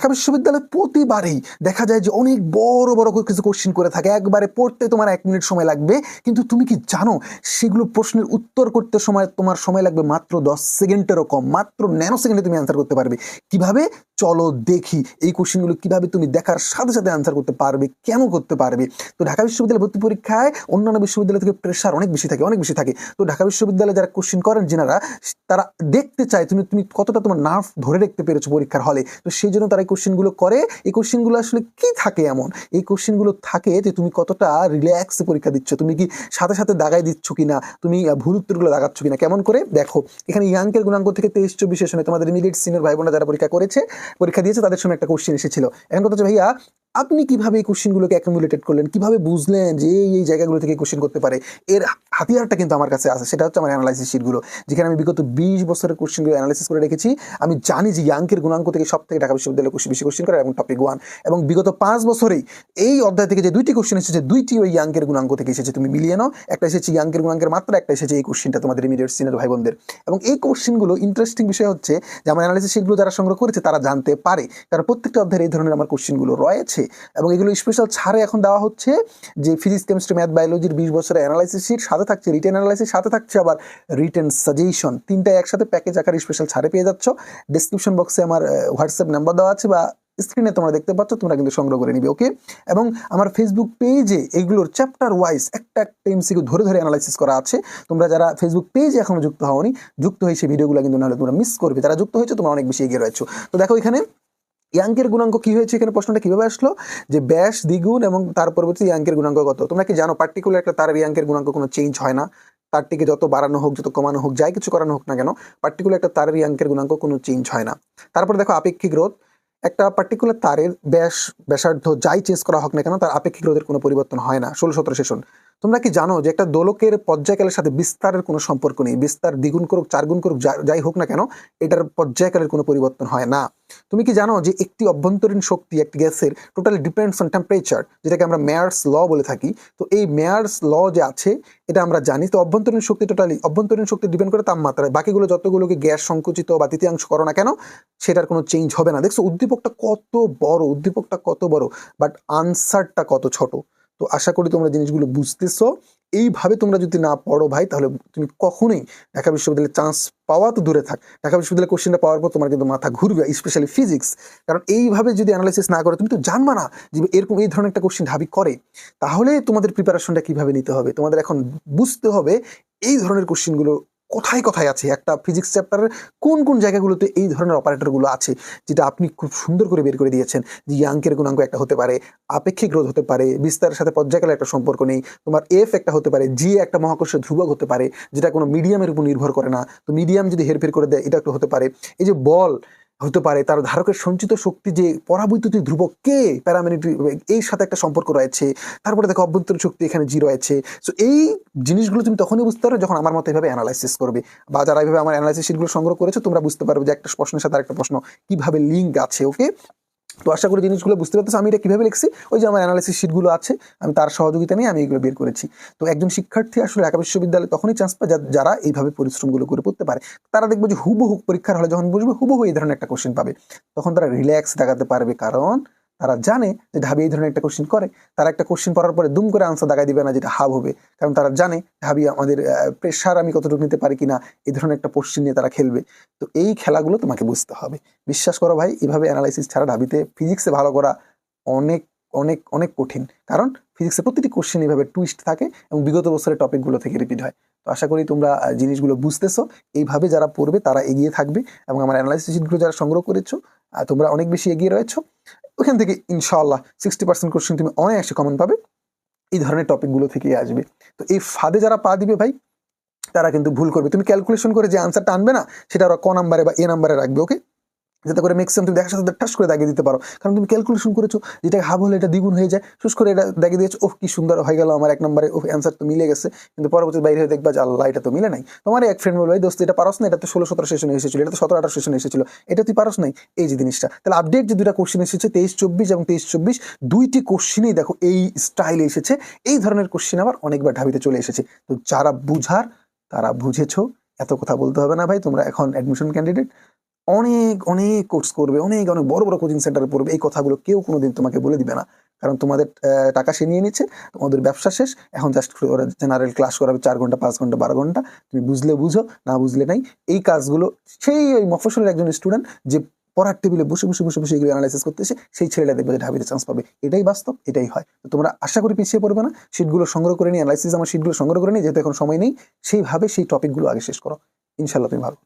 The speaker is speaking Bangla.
ঢাকা বিশ্ববিদ্যালয়ে প্রতিবারেই দেখা যায় যে অনেক বড় বড় কিছু কোশ্চিন করে থাকে। একবারে পড়তে তোমার এক মিনিট সময় লাগবে। কিন্তু তুমি কি জানো, সেগুলো প্রশ্নের উত্তর করতে সময় তোমার সময় লাগবে মাত্র দশ সেকেন্ডেরও কম, মাত্র ন্যানো সেকেন্ডে তুমি অ্যান্সার করতে পারবে। কীভাবে? চলো দেখি এই কোশ্চেনগুলো কীভাবে তুমি দেখার সাথে সাথে অ্যান্সার করতে পারবে, কেন করতে পারবে? তো ঢাকা বিশ্ববিদ্যালয় ভর্তি পরীক্ষায় অন্যান্য বিশ্ববিদ্যালয় থেকে প্রেশার অনেক বেশি থাকে, অনেক বেশি থাকে। তো ঢাকা বিশ্ববিদ্যালয়ে যারা কোশ্চেন করেন, যেনারা, তারা দেখতে চায় তুমি তুমি কতটা তোমার নার্ভ ধরে রাখতে পেরেছ পরীক্ষার হলে। তো সেই জন্য তারা এই কোশ্চেনগুলো করে। এই কোশ্চেনগুলো আসলে কি থাকে এমন? এই কোশ্চেনগুলো থাকে যে তুমি কতটা রিল্যাক্সে পরীক্ষা দিচ্ছ, তুমি কি সাথে সাথে দাগাই দিচ্ছ কি না তুমি ভুল উত্তরগুলো দাগাচ্ছ কি না কেমন করে? দেখো, এখানে ইয়াঙ্কের গুণাঙ্ক থেকে তেইশ চব্বিশ সেশনে তোমাদের ইমিডিয়েট সিনিয়র ভাই বোনরা যারা পরীক্ষা করেছে পরীক্ষা দিয়েছে, তাদের সময় একটা কোশ্চেন এসেছিল। এখন কথা হচ্ছে, ভাইয়া, আপনি কীভাবে এই কোশ্চেনগুলোকে অ্যাকুমুলেটেড করলেন? কীভাবে বুঝলেন যে এই এই জায়গাগুলো থেকে কোশ্চেন করতে পারে? এর হাতিয়ারটা কিন্তু আমার কাছে আছে। সেটা হচ্ছে আমার অ্যানালাইসিস শিটগুলো যেখানে আমি বিগত বিশ বছরের কোশ্চেনগুলো অ্যানালাইসিস করে রেখেছি। আমি জানি যে ইয়াঙ্কের গুণাঙ্ক থেকে সব থেকে ঢাকা বিশ্ববিদ্যালয়ে বেশি কোশ্চেন করে এবং টপিক ওয়ান এবং বিগত পাঁচ বছরেই এই অধ্যায় থেকে যে দুইটি কোশ্চেন এসেছে, দুইটি ওই ইয়াঙ্কের গুণাঙ্ক থেকে এসেছে। তুমি মিলিয়ে নাও, একটা এসেছে ইয়াঙ্কের গুণাঙ্কের মাত্র, একটা এসেছে এই কোশ্চেনটা তোমাদের ইমিডিয়েট সিনিয়র ভাই বোনদের এবং এই কোশ্চেনগুলো ইন্টারেস্টিং বিষয় হচ্ছে যে আমার অ্যানালাইসিস শিটগুলো যারা সংগ্রহ করেছে, তারা জানতে পারে। কারণ প্রত্যেকটা অধ্যায়ের এই ধরনের আমার কোশ্চেনগুলো রয়েছে। এবং এগুলো স্পেশাল ছাড়ে এখন দেওয়া হচ্ছে যে ফিজিক্স কেমিস্ট্রি ম্যাথ বায়োলজির বিশ বছরের অ্যানালাইসিস শিট সাথে থাকছে রিটেন অ্যানালাইসিস সাথে থাকছে আবার রিটেন সাজেশন তিনটা একসাথে প্যাকেজ আকারে স্পেশাল ছাড়ে পেয়ে যাচ্ছ। ডিসক্রিপশন বক্সে আমার হোয়াটসঅ্যাপ নাম্বার দেওয়া আছে বা স্ক্রিনে তোমরা দেখতে পাচ্ছ, তোমরা কিন্তু সংগ্রহ করে নিবে ওকে এবং আমার ফেসবুক পেজে এগুলোর চ্যাপ্টার ওয়াইজ একটা একটা এমসিকিউ ধরে ধরে অ্যানালাইসিস করা আছে। তোমরা যারা ফেসবুক পেজে এখনও যুক্ত হওনি, যুক্ত হয়ে সেই ভিডিওগুলো কিন্তু নাহলে তোমরা মিস করবে। যারা যুক্ত হয়েছে, তোমরা অনেক বেশি এগিয়ে রয়েছো। তো দেখো এখানে ইয়াঙ্কের গুণাঙ্ক কি হয়েছে? এখানে প্রশ্নটা কীভাবে আসলো? যে ব্যাস, দ্বিগুণ এবং তার পরবর্তী ইয়াঙ্কের গুণাঙ্ক কত? তোমরা কি জানো পার্টিকুলার একটা তারের ইয়াঙ্কের গুণাঙ্ক কোনো চেঞ্জ হয় না। তারটিকে যত বাড়ানো হোক, যত কমানো হোক, যাই কিছু করানো হোক না কেন পার্টিকুলার একটা তারের ইয়াঙ্কের গুণাঙ্ক কোনো চেঞ্জ হয় না। তারপর দেখো আপেক্ষিক রোধ। একটা পার্টিকুলার তারের ব্যাস, ব্যাসার্ধ যাই চেঞ্জ করা হোক না কেন, তার আপেক্ষিক রোধের কোনো পরিবর্তন হয় না। ষোলো, সতেরো সেশন তোমরা কি জানো যে একটা দোলকের পর্যায়কালের সাথে বিস্তারের কোনো সম্পর্ক নেই। বিস্তার দ্বিগুণ করুক চারগুণ করুক যাই হোক না কেন, এটার পর্যায়কালের কোনো পরিবর্তন হয় না। তুমি কি জানো যে একটি অভ্যন্তরীণ শক্তি একটি গ্যাসের টোটালি ডিপেন্ডস অন টেম্পারেচার যেটাকে আমরা মেয়ার্স ল বলে থাকি? তো এই মেয়ার্স ল যে আছে, এটা আমরা জানি। তো অভ্যন্তরীণ শক্তি টোটালি, অভ্যন্তরীণ শক্তি ডিপেন্ড করে তাপমাত্রায় বাকিগুলো যতগুলোকে গ্যাস সংকুচিত বা তৃতীয়াংশ করো না কেন, সেটার কোনো চেঞ্জ হবে না। দেখছ, উদ্দীপকটা কত বড়, উদ্দীপকটা কত বড় বাট আনসারটা কত ছোট। তো আশা করি তোমরা জিনিসগুলো বুঝতেছো। এইভাবে তোমরা যদি না পড়ো ভাই, তাহলে তুমি কখনোই ঢাকা বিশ্ববিদ্যালয়ে চান্স পাওয়া তো দূরে থাক। ঢাকা বিশ্ববিদ্যালয়ে কোশ্চেনটা পাওয়ার পর তোমার কিন্তু মাথা ঘুরবে স্পেশালি ফিজিক্স কারণ এইভাবে যদি অ্যানালাইসিস না করো, তুমি তো জানবা না যে এরকম এই ধরনের একটা কোশ্চেন ঢাবি করে। তাহলে তোমাদের প্রিপারেশনটা কীভাবে নিতে হবে? তোমাদের এখন বুঝতে হবে এই ধরনের কোশ্চেনগুলো কোথায় কোথায় আছে? একটা ফিজিক্স চ্যাপ্টারের কোন কোন জায়গাগুলোতে এই ধরনের অপারেটরগুলো আছে? যেটা আপনি খুব সুন্দর করে বের করে দিয়েছেন যে ইয়াঙ্কের গুণাঙ্ক একটা হতে পারে, আপেক্ষিক রোধ হতে পারে, বিস্তারের সাথে পর্যায়কালের একটা সম্পর্ক নেই, তোমার এফ একটা হতে পারে জি একটা মহাকর্ষ ধ্রুবক হতে পারে, যেটা কোনো মিডিয়ামের উপর নির্ভর করে না। তো মিডিয়াম যদি হেরফের করে দেয়, এটা একটা হতে পারে। এই যে বল হতে পারে, তার ধারকের সঞ্চিত শক্তি যে পরাবৈদ্যুতিক ধ্রুবক কে প্যারামিলিটারি এই সাথে একটা সম্পর্ক রয়েছে। তারপরে দেখো অভ্যন্তরীণ শক্তি এখানে জি রয়েছে। সো এই জিনিসগুলো তুমি তখনই বুঝতে পারবে যখন আমার মতো এভাবে অ্যানালাইসিস করবে। বা যারা এভাবে আমার অ্যানালাইসিস শিটগুলো সংগ্রহ করেছে, তোমরা বুঝতে পারবে যে একটা প্রশ্নের সাথে আরেকটা প্রশ্ন কীভাবে লিঙ্ক আছে ওকে তো আশা করি জিনিসগুলো বুঝতে পারতেছো। আমি এটা কীভাবে লিখছি? ওই যে আমার অ্যানালাইসিস শিটগুলো আছে, আমি তার সহযোগিতা নিয়ে আমি এগুলো বের করেছি। তো একজন শিক্ষার্থী আসলে ঢাকা বিশ্ববিদ্যালয়ে তখনই চান্স পায় যারা এইভাবে পরিশ্রমগুলো করে পড়তে পারে। তারা দেখবে যে হুবহু পরীক্ষার হলে যখন বুঝবে হুবহু এই ধরনের একটা কোশ্চেন পাবে। তখন তারা রিল্যাক্স দেখাতে পারবে। কারণ তারা জানে যে ঢাবি এই ধরনের একটা কোশ্চেন করে। তারা একটা কোশ্চেন পড়ার পরে দুম করে আনসার দাগাই দিবে না যেটা হাব হবে। কারণ তারা জানে ঢাবি আমাদের প্রেশার আমি কতটুকু নিতে পারি কিনা, এই ধরনের একটা কোশ্চেন নিয়ে তারা খেলবে। তো এই খেলাগুলো তোমাকে বুঝতে হবে। বিশ্বাস করো ভাই, এভাবে অ্যানালাইসিস ছাড়া ঢাবিতে ফিজিক্সে ভালো করা অনেক অনেক অনেক কঠিন। কারণ ফিজিক্সে প্রতিটি কোশ্চেন এইভাবে টুইস্ট থাকে এবং বিগত বছরের টপিকগুলো থেকে রিপিট হয়। তো আশা করি তোমরা জিনিসগুলো বুঝতেছো। এইভাবে যারা পড়বে তারা এগিয়ে থাকবে এবং আমার অ্যানালাইসিস শিটগুলো যারা সংগ্রহ করেছ তোমরা অনেক বেশি এগিয়ে রয়েছো। ওখান থেকে ইনশাল্লাহ সিক্সটি পার্সেন্ট কোশ্চেন তুমি অনায়াসে কমন পাবে। এই ধরনের টপিকগুলো থেকেই আসবে। তো এই ফাঁদে যারা পা দিবে ভাই, তারা কিন্তু ভুল করবে। তুমি ক্যালকুলেশন করে যে আনসারটা আনবে না, সেটা ওরা ক নাম্বারে বা এ নাম্বারে রাখবে ওকে যাতে করে ম্যাক্সিমাম তুমি দেখার সাথে ঠাস করে দাগিয়ে দিতে পারো। কারণ তুমি ক্যালকুলেশন করেছ যেটা হাফ হলে এটা দ্বিগুণ হয়ে যায়। শুষ করে এটা দাগিয়ে দিয়েছ, ওহ, কি সুন্দর হয়ে গেল আমার এক নম্বরে। ওহ অ্যান্সার তো মিলে গেছে। কিন্তু পরবর্তী বাইরে হয়ে দেখবা যে, আল্লাহ, এটা তো মিলে নাই। তোমার এক ফ্রেন্ড বলবে দোস্ত, এটা পারস না এটা তো ষোলো সতেরো সেশনে এসেছিল, এটা তো সতেরো আঠারো সেশনে এসেছিল। এটা তুই পারস নাই? এই যে জিনিসটা। তাহলে আপডেট যে দুটা কোশ্চেন এসেছে, তেইশ, চব্বিশ এবং তেইশ, চব্বিশ, দুইটি কোশ্চেনেই দেখো এই স্টাইলে এসেছে। এই ধরনের কোশ্চেন আবার অনেকবার ঢাবিতে চলে এসেছে। তো যারা বুঝার, তারা বুঝেছ, এত কথা বলতে হবে না ভাই, তোমরা এখন অ্যাডমিশন ক্যান্ডিডেট অনেক অনেক কোর্স করবে, অনেক অনেক বড় বড় কোচিং সেন্টারে পড়বে। এই কথাগুলো কেউ কোনোদিন তোমাকে বলে দিবে না। কারণ তোমাদের টাকা সে নিয়ে নিচ্ছে, তোমাদের ব্যবসা শেষ। এখন জাস্ট জেনারেল ক্লাস করাবে চার ঘণ্টা, পাঁচ ঘণ্টা, বারো ঘণ্টা। তুমি বুঝলে বুঝো, না বুঝলে নাই। এই কাজগুলো, সেই ওই মফসলের একজন স্টুডেন্ট যে পড়ার টেবিলে বসে বসে বসে বসে এগুলো অ্যানালাইসিস করতেছে, সেই ছেলেটা দেখবে যে ঢাবিতে চান্স পাবে। এটাই বাস্তব, এটাই হয়। তোমরা আশা করি পিছিয়ে পড়বে না। শিটগুলো সংগ্রহ করে নিয়ে অ্যানালাইসিস আমার শিটগুলো সংগ্রহ করে নিই যেহেতু এখন সময় নেই, সেইভাবে সেই টপিকগুলো আগে শেষ করো। ইনশাল্লাহ তুমি ভালো।